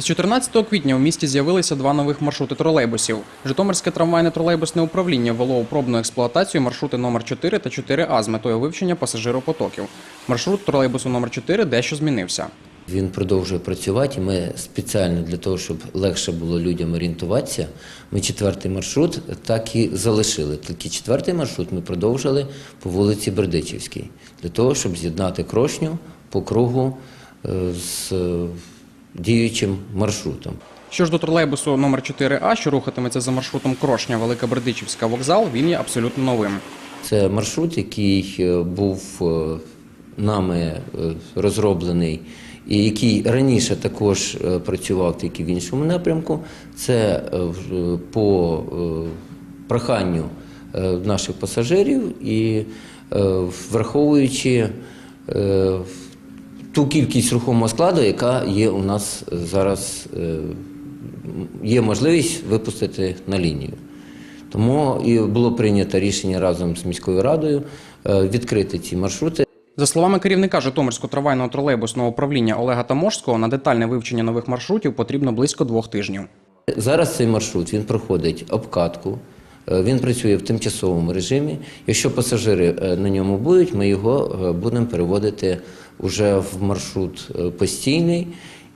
Із 14 квітня у місті з'явилися два нових маршрути тролейбусів. Житомирське трамвайне тролейбусне управління ввело у пробну експлуатацію маршрути номер 4 та 4А з метою вивчення пасажиропотоків. Маршрут тролейбусу номер 4 дещо змінився. Він продовжує працювати. і Ми спеціально для того, щоб легше було людям орієнтуватися. Ми четвертий маршрут так і залишили. Тільки четвертий маршрут ми продовжили по вулиці Бердичівській, для того, щоб з'єднати крошню по кругу е, з діючим маршрутом. Що ж до тролейбусу номер 4А, що рухатиметься за маршрутом Крошня Велика Бердичівська вокзал, він є абсолютно новим. Це маршрут, який е, був е, нами е, розроблений і який раніше також працював тільки в іншому напрямку. Це по проханню наших пасажирів і враховуючи ту кількість рухомого складу, яка є у нас зараз, е, є можливість випустити на лінію. Тому і було прийнято рішення разом з міською радою е, відкрити ці маршрути. За словами керівника Житомирського трамвайного тролейбусного управління Олега Таможського, на детальне вивчення нових маршрутів потрібно близько двох тижнів. Зараз цей маршрут він проходить обкатку, він працює в тимчасовому режимі. Якщо пасажири е, на ньому будуть, ми його е, будемо переводити вже в маршрут е, постійний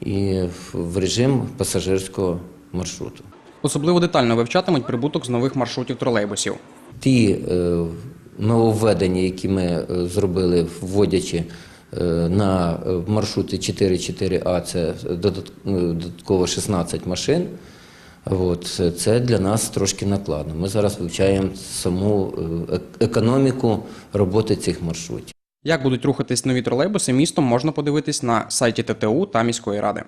і в режим пасажирського маршруту. Особливо детально вивчатимуть прибуток з нових маршрутів тролейбусів. Ті е, нововведення, які ми е, зробили, вводячи е, на е, маршрути 4-4А, це додат- додатково 16 машин. От, це- для нас трошки накладно. Ми зараз вивчаємо саму е, економіку роботи цих маршрутів. Як будуть рухатись нові тролейбуси містом, можна подивитись на сайті ТТУ та міської ради.